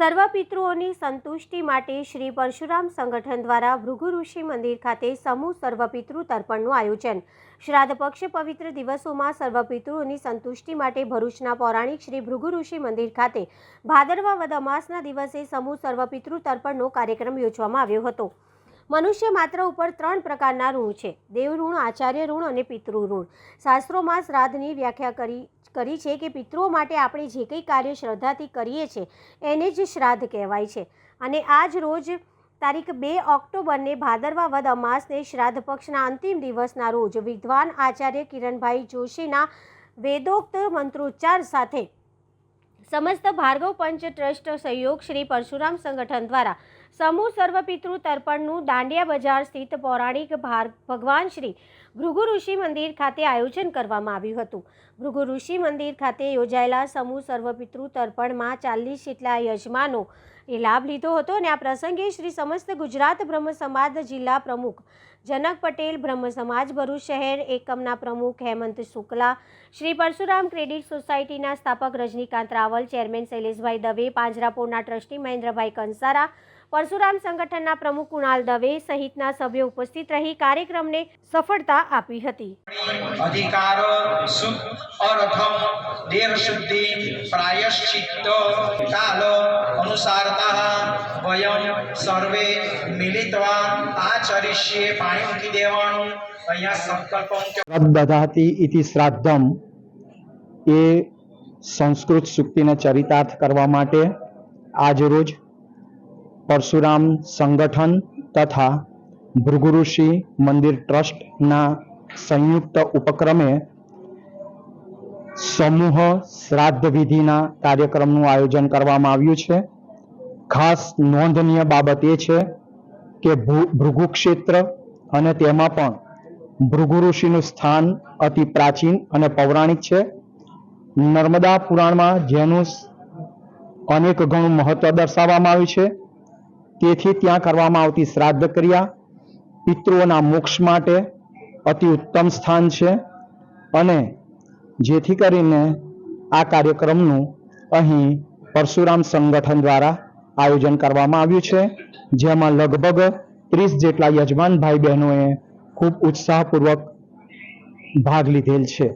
સર્વ પિતૃઓની સંતુષ્ટિ માટે શ્રી પરશુરામ સંગઠન દ્વારા ભૃગુ ઋષિ મંદિર ખાતે સમૂહ સર્વ પિતૃ તર્પણનું આયોજન. શ્રાદ્ધ પક્ષ પવિત્ર દિવસોમાં સર્વ પિતૃઓની સંતુષ્ટિ માટે ભરૂચના પૌરાણિક શ્રી ભૃગુ ઋષિ મંદિર ખાતે ભાદરવા વદ અમાસના દિવસે સમૂહ સર્વ પિતૃ તર્પણનો કાર્યક્રમ યોજવામાં આવ્યો હતો. મનુષ્ય માત્ર ઉપર ત્રણ પ્રકારના ઋણ છે. દેવ ઋણ આચાર્ય ઋણ અને પિતૃ શાસ્ત્રોમાં શ્રાદ્ધની વ્યાખ્યા કરી કરી છે કે પિતૃઓ માટે આપણે જે કંઈ કાર્ય શ્રદ્ધાથી કરીએ છીએ, એને જ શ્રાદ્ધ કહેવાય છે. અને આજ રોજ તારીખ બે ઓક્ટોબરને ભાદરવા વદ અમાસને શ્રાદ્ધ પક્ષના અંતિમ દિવસના રોજ વિદ્વાન આચાર્ય કિરણભાઈ જોશીના વેદોક્ત મંત્રોચ્ચાર સાથે સમસ્ત ભાર્ગવ પંચ ટ્રસ્ટ સહયોગ શ્રી પરશુરામ સંગઠન દ્વારા સમૂહ સર્વપિતૃ તર્પણનું દાંડિયા બજાર સ્થિત પૌરાણિક ભગવાન શ્રી ભૃગુ ઋષિ મંદિર ખાતે આયોજન કરવામાં આવ્યું હતું. ભૃગુ ઋષિ મંદિર ખાતે યોજાયેલા સમૂહ સર્વપિતૃ તર્પણમાં ચાલીસ જેટલા યજમાનો એ લાભ લીધો હતો અને આ પ્રસંગે શ્રી સમસ્ત ગુજરાત બ્રહ્મ સમાજ જિલ્લા પ્રમુખ જનક પટેલ, બ્રહ્મ સમાજ ભરૂચ શહેર એકમના પ્રમુખ હેમંત શુક્લા, શ્રી પરશુરામ ક્રેડિટ સોસાયટીના સ્થાપક રજનીકાંત રાવલ, ચેરમેન શૈલેષભાઈ દવે, પાંજરાપોળના ટ્રસ્ટી મહેન્દ્રભાઈ કંસારા પરશુરામ સંગઠનના પ્રમુખ કુણાલ દવે સહિતના સભ્યો ઉપસ્થિત રહી કાર્યક્રમને સફળતા આપી હતી. અધિકાર સુખ અરથમ દેહ શુદ્ધિ પ્રાયશ્ચિત્ત કાલ અનુસારતા વયમ સર્વે મિલિતવા આચરિષ્યે પાણી મૂકી દેવાનું દધાતી ઇતિ શ્રાદ્ધમ. એ સંસ્કૃત સૂક્તિને ચરિતાર્થ કરવા માટે આજરોજ પરશુરામ સંગઠન તથા ભૃગુઋષિ મંદિર ટ્રસ્ટના સંયુક્ત ઉપક્રમે સમૂહ શ્રાદ્ધ વિધિના કાર્યક્રમનું આયોજન કરવામાં આવ્યું છે. ખાસ નોંધનીય બાબત એ છે કે ભૃગુ ક્ષેત્ર અને તેમાં પણ ભૃગુ ઋષિનું સ્થાન અતિ પ્રાચીન અને પૌરાણિક છે. નર્મદા પુરાણમાં જેનું અનેક ગણું મહત્વ દર્શાવવામાં આવ્યું છે. તેથી ત્યાં કરવામાં આવતી શ્રાદ્ધ ક્રિયા પિતૃઓના મોક્ષ માટે અતિ ઉત્તમ સ્થાન છે અને જેથી કરીને આ કાર્યક્રમનું અહીં પરશુરામ સંગઠન દ્વારા આયોજન કરવામાં આવ્યું છે, જેમાં લગભગ ત્રીસ જેટલા યજમાન ભાઈ બહેનોએ ખૂબ ઉત્સાહપૂર્વક ભાગ લીધેલ છે.